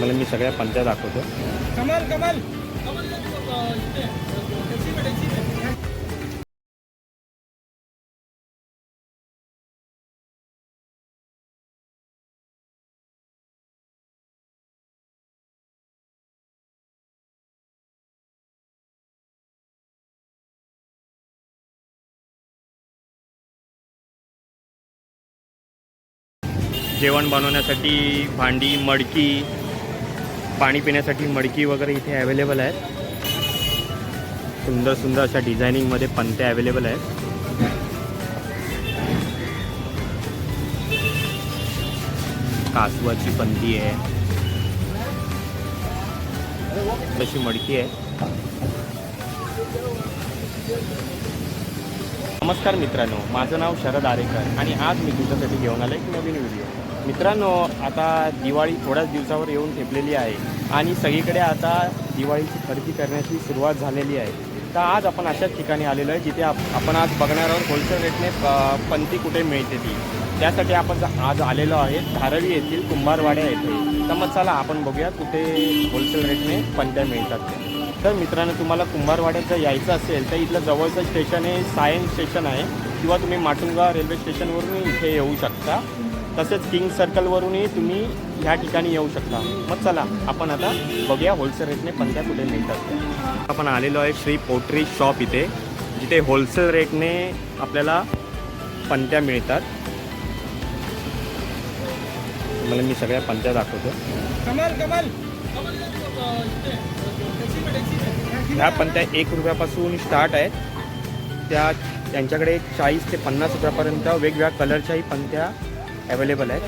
मला मी सगळ्या पंत्या दाखवतो. कमल कमल. जेवण बनवण्यासाठी भांडी मडकी पाणी पिण्यासाठी मडकी वगैरे इथे अवेलेबल आहेत. सुंदर सुंदर अशा डिझायनिंगमध्ये पंत्या अवेलेबल आहेत. कासवाची पंती आहे. तशी मडकी आहे. नमस्कार मित्रांनो माझं नाव शरद आरेकर आणि आज मी तुमच्यासाठी घेऊन आलो एक नवीन व्हिडिओ मित्रांनो आता दिवाळी थोड्याच दिवसावर येऊन ठेपलेली आहे आणि सगळीकडे आता दिवाळीची खरेदी करण्याची सुरुवात झालेली आहे. तर आज आपण अशाच ठिकाणी आलेलो आहे जिथे आपण आज बघणार आहोत होलसेल रेटने प- पंती कुठे मिळते ती. त्यासाठी आपण आज आलेलो आहे धारवी येथील कुंभारवाड्या येथे. तर मग चला आपण बघूया कुठे होलसेल रेटने पंत्या मिळतात ते तर मित्रांनो तुम्हाला कुंभारवाड्यात जर यायचं असेल तर इथलं जवळचं स्टेशन आहे सायन्स स्टेशन आहे. किंवा तुम्ही माटुंगा रेल्वे स्टेशनवरून इथे येऊ शकता. तसेच किंग सर्कलवरूनही तुम्ही ह्या ठिकाणी येऊ शकता. मग चला आपण आता बघूया होलसेल रेटने पंत्या कुठे मिळतात. आपण आलेलो आहे श्री पोट्री शॉप इथे जिथे होलसेल रेटने आपल्याला पंत्या मिळतात. मला मी सगळ्या पंत्या दाखवतो. कमल कमल! ह्या पंत्या एक रुपयापासून स्टार्ट आहेत. त्या त्यांच्याकडे चाळीस ते पन्नास रुपयापर्यंत वेगवेगळ्या कलरच्याही पंत्या अवेलेबल आहेत.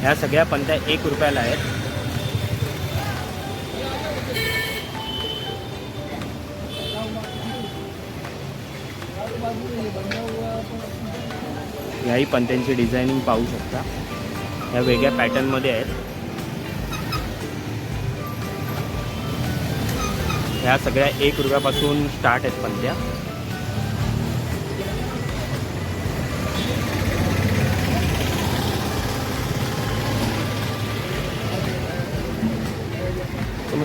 ह्या सगळ्या पंत्या एक रुपयाला आहेत. ह्याही पंत्यांची डिझायनिंग पाहू शकता. ह्या वेगळ्या पॅटर्नमध्ये आहेत. ह्या सगळ्या एक रुपयापासून स्टार्ट आहेत पंत्या.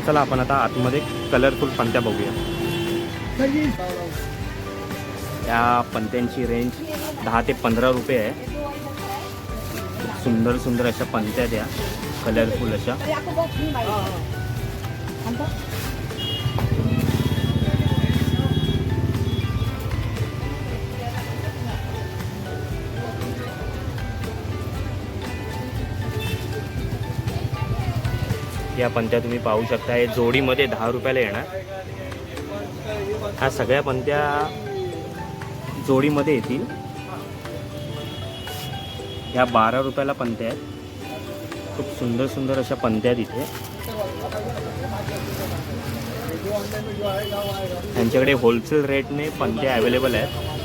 चला आपण आता आतमध्ये कलरफुल पंत्या बघूया. त्या पंत्यांची रेंज दहा ते पंधरा रुपये आहे. खूप सुंदर सुंदर अशा पंत्या द्या. कलरफुल अशा. या पंत्या तुम्ही पाहू शकता. हे जोडीमध्ये दहा रुपयाला येणार. ह्या सगळ्या पंत्या जोडीमध्ये येतील. ह्या बारा रुपयाला पंत्या आहेत. खूप सुंदर सुंदर अशा पंत्या आहेत त्यांच्याकडे होलसेल रेटने पंत्या अवेलेबल आहेत.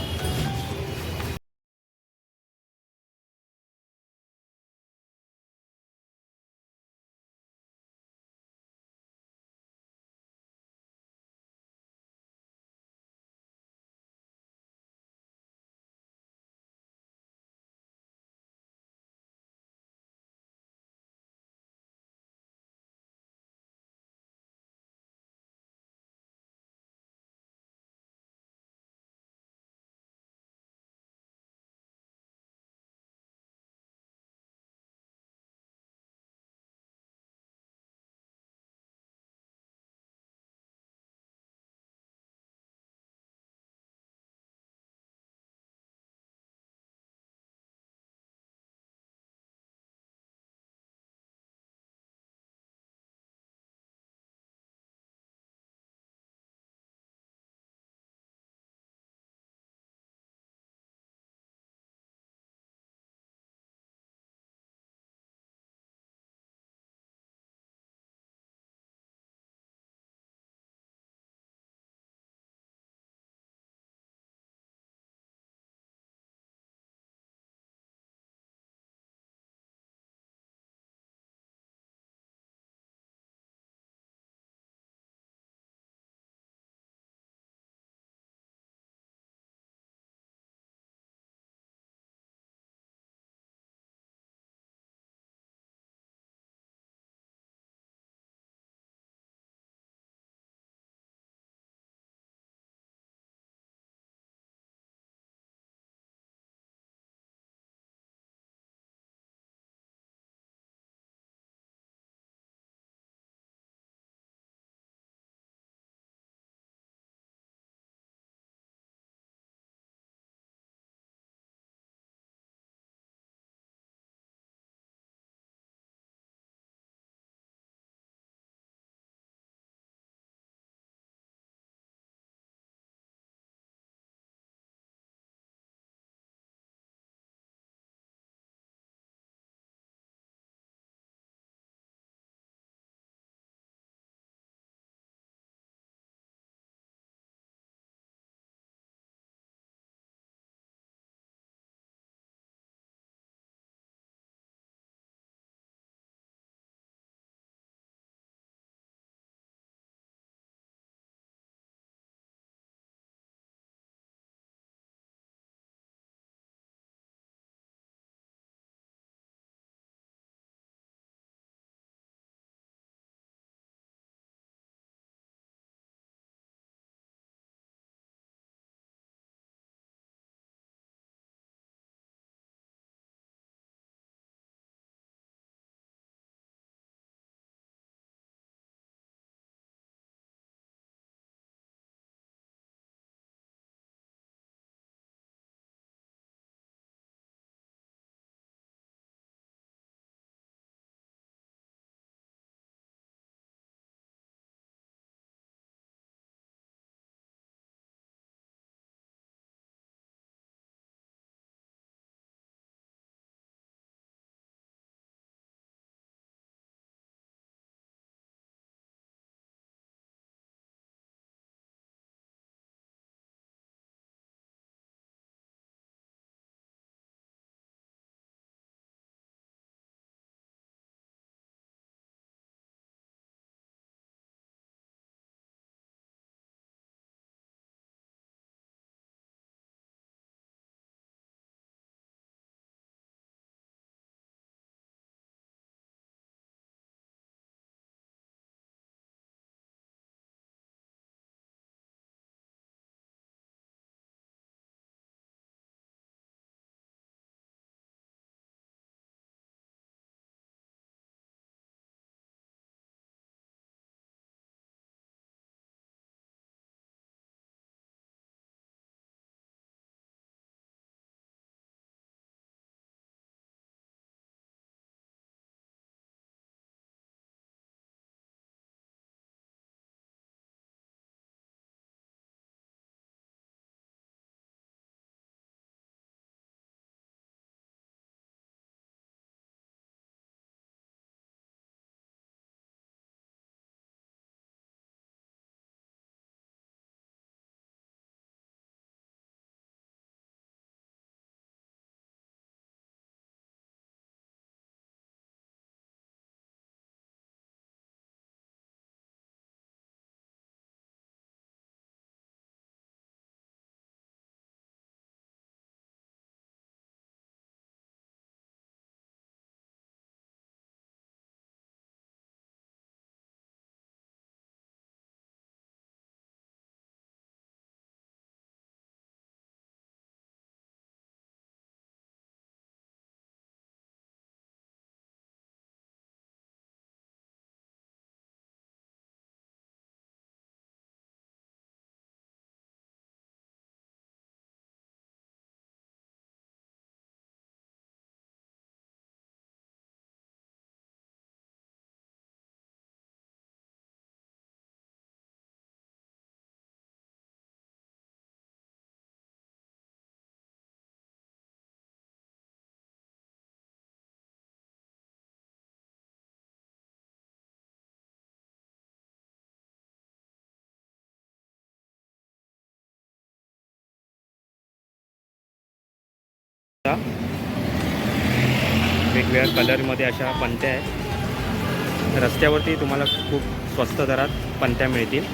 वेगवेगळ्या कलरमध्ये अशा पणत्या आहेत. रस्त्यावरती तुम्हाला खूप स्वस्त दरात पणत्या मिळतील.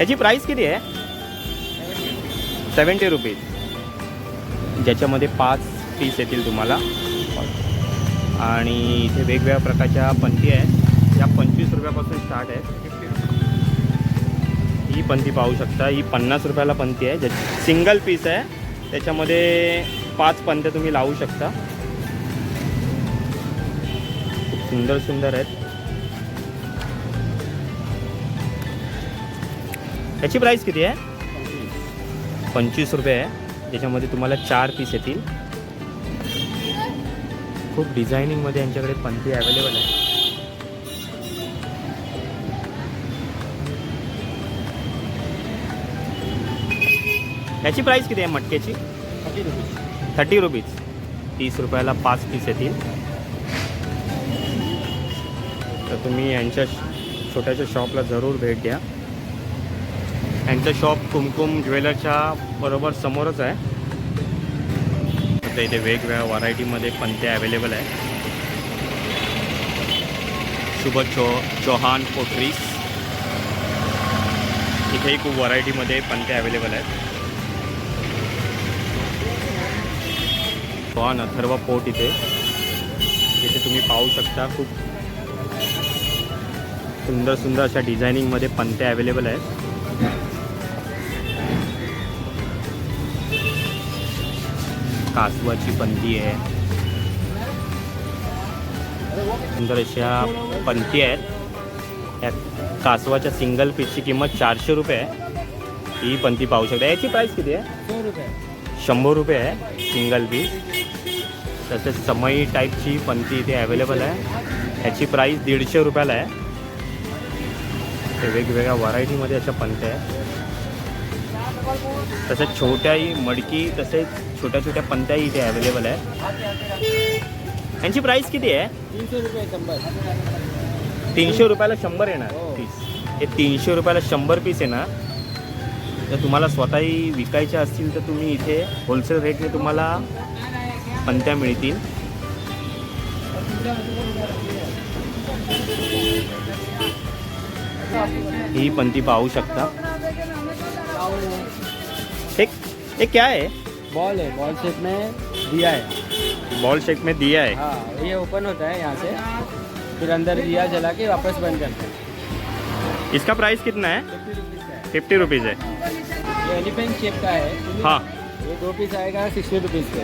याची प्राईस किती आहे? सेवन्टी रुपीज ज्याच्यामध्ये पाच पीस येतील तुम्हाला. आणि इथे वेगवेगळ्या प्रकारच्या पंथी आहेत. या पंचवीस रुपयापासून स्टार्ट आहेत ही पंथी पाहू शकता. ही पन्नास रुपयाला पंथी आहे. ज्या सिंगल पीस आहे. त्याच्यामध्ये पाच पंत्या तुम्ही लावू शकता. खूप सुंदर सुंदर आहेत. याची प्राईस किती आहे? पंचवीस रुपये आहे. ज्याच्यामध्ये तुम्हाला चार पीस येतील. खूप डिझायनिंगमध्ये यांच्याकडे पंथी अवेलेबल आहे याची प्राईस किती आहे मटक्याची? थर्टी रुपीज तीस रुपयाला पाच पीस येतील तर तुम्ही यांच्या छोट्याशा शॉपला जरूर भेट द्या. यांचं शॉप कुमकुम ज्वेलरच्या बरोबर समोरच आहे. आता इथे वेगवेगळ्या व्हरायटीमध्ये पणत्या अवेलेबल आहे. शुभ चो चौहान पोट्रीस. इथेही खूप व्हरायटीमध्ये पंत्या अवेलेबल आहेत चौहान अथर्व पोट इथे. इथे तुम्ही पाहू शकता खूप सुंदर सुंदर अशा डिझायनिंगमध्ये पंत्या अवेलेबल आहेत. कासवाची पंथी आहे. सुंदर अशा पंथी आहेत. या कासवाच्या सिंगल पीसची किंमत चारशे रुपये आहे. ही पंथी पाहू शकता. याची प्राईस किती आहे? शंभर रुपये आहे सिंगल पीस तसेच समई टाईपची पंथी इथे अवेलेबल आहे. याची प्राईस दीडशे रुपयाला आहे. ते वेगवेगळ्या व्हरायटीमध्ये अशा पंथ्या आहे तसेच छोट्याही मडकी तसेच छोट्या छोट्या पंत्याही इथे अवेलेबल आहे. यांची प्राईस किती आहे? तीनशे रुपयाला शंभर येणार. हो. पीस हे तीनशे रुपयाला शंभर पीस येणार. जर तुम्हाला स्वतःही विकायच्या असतील तर तुम्ही इथे होलसेल रेटने तुम्हाला पंत्या मिळतील. ही पंती पाहू शकता. एक ये क्या है? बॉल है बॉल शेप में दिया है. बॉल शेप में दिया है. हाँ ये ओपन होता है यहाँ से. फिर अंदर दिया जला के वापस बंद करते हैं. इसका प्राइस कितना है? फिफ्टी रुपीज़ है. एलिफेंट शेप का है. हाँ. ये दो पीस आएगा सिक्सटी रुपीज़ के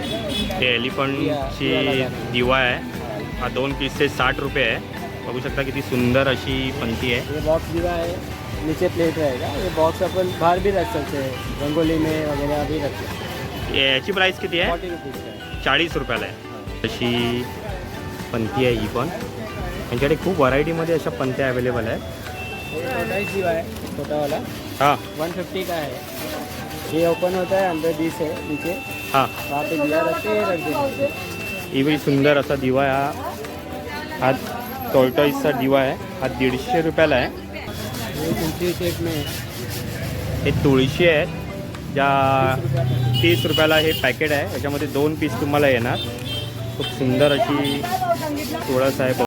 हे एलिफंटची दिवा आहे. हा दोन पीसचे साठ रुपये आहे. बघू शकता किती सुंदर अशी पंथी आहे. ये बॉक्स दिवा है नीचे प्लेट रहेगा ये बॉक्स अपन बाहर भी रख सकते हैं रंगोली में वगैरह भी रख सकते हैं याची प्राईस किती आहे? है चाळीस रुपयाला आहे. अशी पंथी आहे ही पण. यांच्याकडे खूप व्हरायटीमध्ये अशा पंथ्या अवेलेबल आहेत. ये छोटा ही दिवा है छोटा वाला हां. वन फिफ्टी का है ये ओपन होता है अंदर डिश है नीचे. हां. वहाँ पे दिया रखते हैं रख देते ही भी सुंदर असा दिवा आहे. हा हा टॉर्टॉईसचा दिवा आहे. हा दीडशे रुपयाला आहे. ये तुलसी शेप में है हे तुळशी आहेत ज्या तीस रुपयाला हे पॅकेट आहे. याच्यामध्ये दोन पीस तुम्हाला येणार. खूप सुंदर अशी तुळस आहे.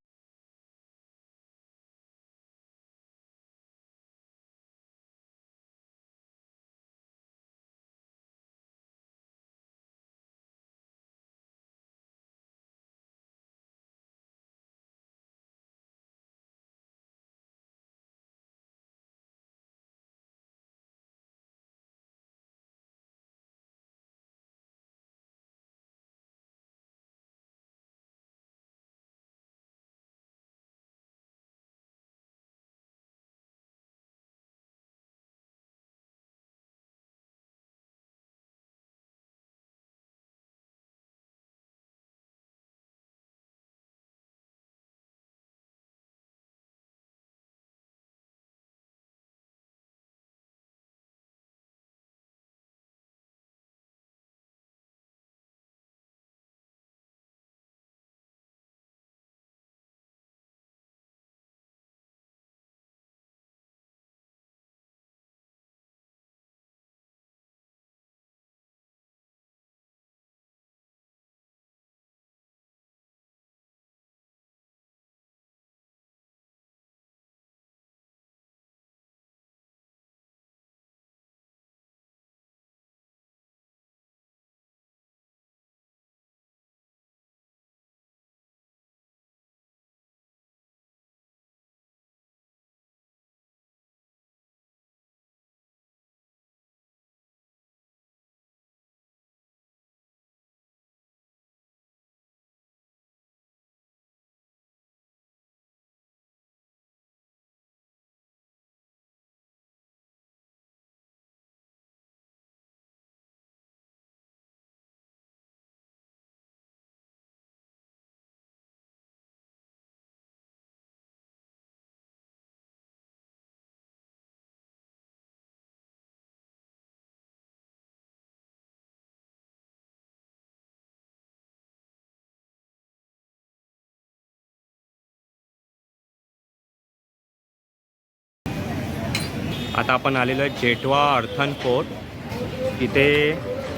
आता आपण आलेलो आहे जेठवा अर्थन फोर्ट इथे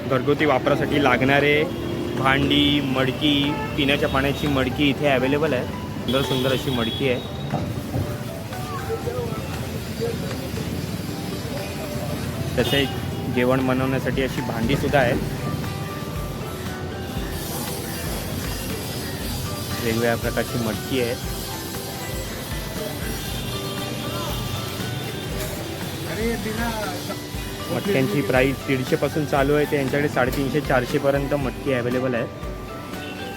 घरगुती वापरासाठी लागणारे भांडी मडकी पिण्याच्या पाण्याची मडकी इथे अवेलेबल आहे. सुंदर सुंदर अशी मडकी आहे. तसे जेवण बनवण्यासाठी अशी भांडी सुद्धा आहेत. वेगवेगळ्या प्रकारची मटकी आहे. मटक्यांची प्राईस दीडशेपासून चालू आहे. ते यांच्याकडे साडेतीनशे चारशेपर्यंत मटकी अवेलेबल आहे.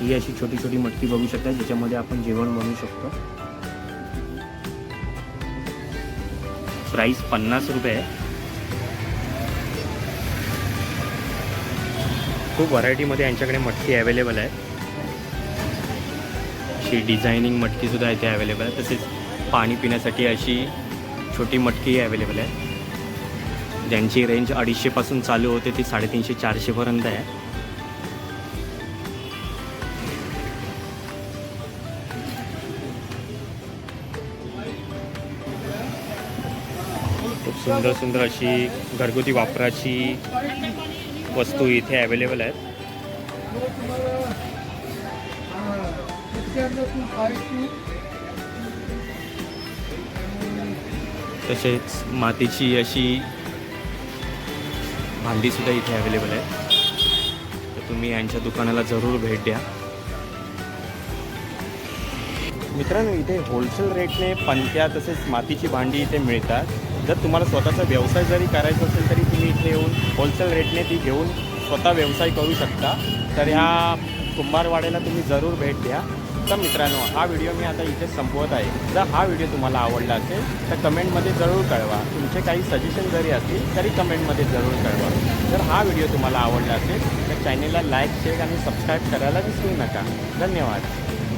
ही अशी छोटी छोटी मटकी बघू शकता ज्याच्यामध्ये आपण जेवण बनवू शकतो. प्राईस पन्नास रुपये आहे. खूप व्हरायटीमध्ये यांच्याकडे मटकी अवेलेबल आहे. अशी डिझायनिंग मटकीसुद्धा इथे अवेलेबल आहे. तसेच पाणी पिण्यासाठी अशी छोटी मटकी अवेलेबल आहे. ज्यांची रेंज अडीचशेपासून चालू होते ती साडेतीनशे चारशेपर्यंत आहे. खूप सुंदर सुंदर अशी घरगुती वापराची वस्तू इथे अवेलेबल आहेत. तसेच मातीची अशी भांडीसुद्धा इथे अवेलेबल आहे तर तुम्ही यांच्या दुकानाला जरूर भेट द्या. मित्रांनो इथे होलसेल रेटने पंत्या तसेच मातीची भांडी इथे मिळतात. जर तुम्हाला स्वतःचा व्यवसाय जरी करायचा असेल तरी तुम्ही इथे येऊन होलसेल रेटने ती घेऊन स्वतः व्यवसाय करू शकता. तर ह्या कुंभारवाड्याला तुम्ही जरूर भेट द्या. तर मित्रांनो हा व्हिडिओ मी आता इथे संपवत आहे. जर हा व्हिडिओ तुम्हाला आवडला असेल तर कमेंटमध्ये जरूर कळवा. तुमचे काही सजेशन जरी असतील तरी कमेंटमध्ये जरूर कळवा. जर हा व्हिडिओ तुम्हाला आवडला असेल तर चॅनेलला लाईक शेअर आणि सबस्क्राईब करायला विसरू नका. धन्यवाद.